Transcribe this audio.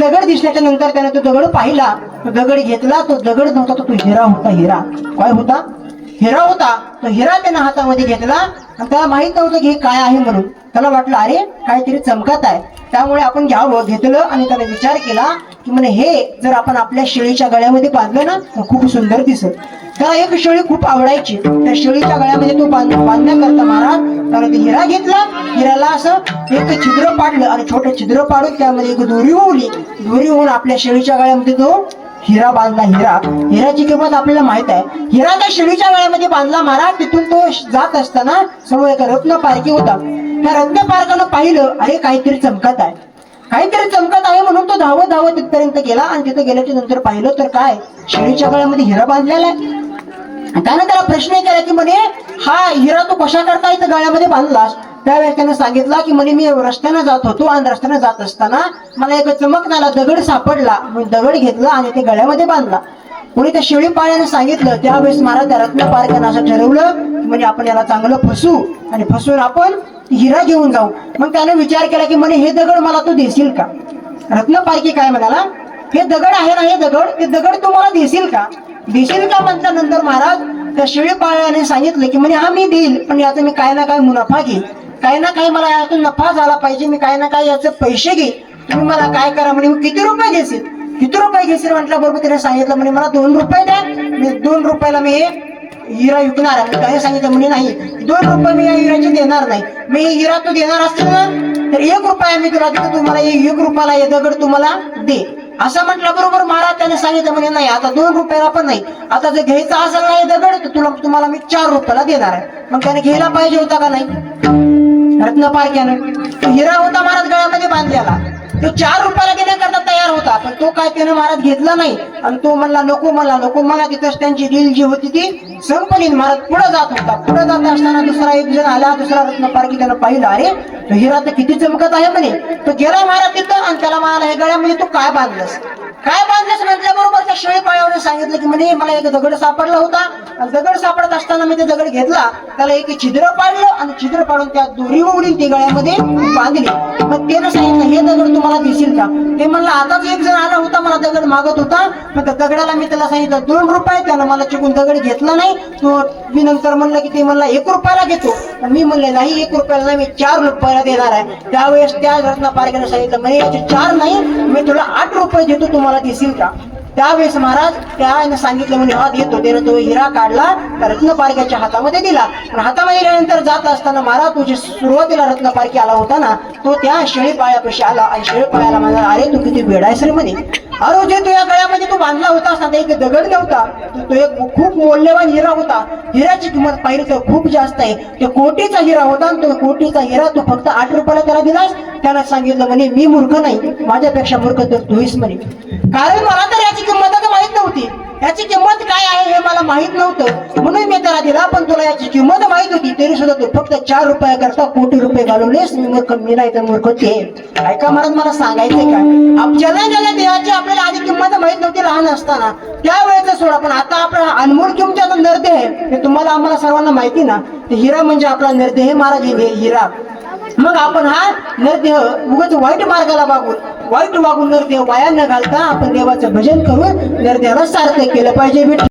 दगड दिसल्याच्या नंतर त्याने तो दगड पाहिला तो दगड घेतला तो दगड नव्हता तो तो हिरा होता हिरा. काय होता? हिरा होता. तो हिरा त्याने हातामध्ये घेतला आणि त्याला माहीत नव्हतं की हे काय आहे म्हणून. त्याला वाटलं अरे काहीतरी चमकत आहे. त्यामुळे आपण घ्यावं घेतलं आणि त्याने विचार केला की म्हणे हे जर आपण आपल्या शेळीच्या गळ्यामध्ये बांधलं ना तर खूप सुंदर दिसत त्याला एक शेळी खूप आवडायची. त्या शेळीच्या गळ्यामध्ये तो बांध बांधण्याकरता महाराज त्याला ते हिरा घेतला. हिराला असं एक छिद्र पाडलं आणि छोटं छिद्र पाडून त्यामध्ये एक दोरी ओवली. दोरी होऊन आपल्या शेळीच्या गळ्यामध्ये तो हिरा बांधला. हिरा हिराची किंमत आपल्याला माहीत आहे. हिरा त्या शेळीच्या गळ्यामध्ये बांधला महाराज. तिथून तो जात असताना समोर एक रत्न पारखी होता. त्या रत्न पारकानं पाहिलं अरे काहीतरी चमकत आहे. काहीतरी चमकत आहे म्हणून तो धावत धावत तिथपर्यंत गेला. आणि तिथे गेल्याच्यानंतर पाहिलं तर काय? शेळीच्या गळ्यामध्ये हिरा बांधलेला आहे. त्याने त्याला प्रश्न केला की म्हणे हा हिरा तू कशा करता इथं गळ्यामध्ये बांधलास त्यावेळेस त्यानं सांगितलं की म्हणे मी रस्त्यानं जात होतो आणि रस्त्यानं जात असताना मला एक चमकणारा दगड सापडला. मी दगड घेतला आणि ते गळ्यामध्ये बांधला. कोणी त्या शेळी पाळ्याने सांगितलं त्यावेळेस मला त्या रत्न पारख्यानं असं ठरवलं म्हणजे आपण याला चांगलं फसू आणि फसून आपण हिरा घेऊन जाऊ. मग त्याने विचार केला की म्हणे हे दगड मला तू देशील का? रत्न पारखी काय म्हणाला हे दगड आहे ना हे दगड ते दगड तू मला देशील का? देशील का? म्हटल्यानंतर महाराज त्या शिळपाळ्याने सांगितलं की म्हणे हा मी देईल पण याचा मी काय ना काय मुनाफा घेईल काही ना काही मला यातून नफा झाला पाहिजे मी काही ना काय याचे पैसे घे. तुम्ही मला काय करा म्हणे किती रुपये घेशील? किती रुपये घेशील? म्हटल्याबरोबर त्याने सांगितलं म्हणे मला दोन रुपये द्या. दोन रुपयाला मी हे हिरा विकणार काय त्याने सांगितलं? म्हणे नाही दोन रुपये मी या हिराचे देणार नाही. मी हिरा तू देणार असतो ना तर एक रुपया मी तुला देतो. तुम्हाला एक रुपयाला हे दगड तुम्हाला दे. असं म्हटलं बरोबर महाराज त्याने सांगितलं. म्हणे नाही आता दोन रुपयाला पण नाही. आता जर घ्यायचा असेल नाही दगड तर तुला तुम्हाला मी चार रुपयाला देणार आहे. मग त्याने घ्यायला पाहिजे होता का नाही? रत्न पारख्यानं हिरा होता महाराज गळ्यामध्ये बांधलेला. तो चार रुपयाला घेण्याकरता तयार होता पण तो काय त्यानं महाराज घेतला नाही. आणि तो म्हणला नको मला नको. मला तिथंच त्यांची रील जी होती ती संपली. महाराज पुढे जात होता. पुढे जात असताना दुसरा एक जण आला दुसरा रत्न पारखी त्यानं पाहिलं. अरे तो हिरा तर किती चमकत आहे म्हणे. तो गेला महाराज तिथं आणि त्याला म्हणाला हे गळ्यामध्ये तू काय बांधलंस? काय बांधलंस म्हटल्याबरोबर त्या शेळी सांगितलं की म्हणे मला एक दगड सापडला होता. आणि दगड सापडत असताना मी ते दगड घेतला. त्याला एक छिद्र पाडलं आणि छिद्र पाडून त्या दोरी उघडून ती गळ्यामध्ये बांधली. मग त्यानं सांगितलं हे दगड तुम्हाला दिसेल का? ते म्हणलं आताच एक जण आला होता मला दगड मागत होता. मग त्या दगडाला मी त्याला सांगितलं दोन रुपये. त्यानं मला चिकून दगड घेतला नाही. तो मी नंतर म्हणलं की ते म्हणला एक रुपयाला घेतो. मी म्हणले नाही एक रुपयाला नाही मी चार रुपयाला देणार आहे. त्यावेळेस त्या रत्न पारखेनं सांगितलं म्हणजे याचे चार नाही मी तुला आठ रुपये देतो तुम्हाला दिसेल का? त्यावेळेस महाराज त्याने सांगितलं म्हणे हात येतो त्याने तो हिरा काढला रत्नपारख्याच्या हातामध्ये दिला. हातामध्ये दिल्यानंतर जात असताना महाराज तुझी सुरुवातीला रत्नपारखी आला होता ना तो त्या शेळीपाळ्यापाशी आला. आणि शेळीपाळ्याला म्हणाला अरे तू किती वेडायस रे म्हणे. अरे जे तू या गळ्यामध्ये तू बांधला होता ना एक दगड नव्हता. तो- एक खूप मौल्यवान हिरा होता. हिराची किंमत पाहिली तर खूप जास्त आहे. तो कोटीचा हिरा होता आणि तो कोटीचा हिरा तू फक्त आठ रुपयाला त्याला दिलास. त्याला सांगितलं म्हणे मी मूर्ख नाही. माझ्यापेक्षा मूर्ख तर तूच म्हणे. कारण मला तर याची किंमतच माहीत नव्हती याची किंमत काय आहे हे मला माहीत नव्हतं. म्हणून मी त्याला दिला पण तुला याची किंमत माहीत होती तरी सुद्धा तू फक्त चार रुपया करता कोटी रुपये घालवलेस मी मूर्ख मी नाही तर मूर्ख ते. ऐका महाराज मला सांगायचंय काय आप- ज्याला देहाची आपल्याला आधी किंमत माहीत नव्हती लहान असताना. त्यावेळेचं सोडा पण आता आपला अनमोल किंमत आता नरदेह हे तुम्हाला आम्हाला सर्वांना माहिती ना? हिरा म्हणजे आपला नरदेह महाराज हे हिरा. मग आपण हा नरदेह उगाच वाईट मार्गाला बघू वाईट वागून नरदेह वाया न घालता आपण देवाचं भजन करून नरदेहाला सार्थक केलं पाहिजे.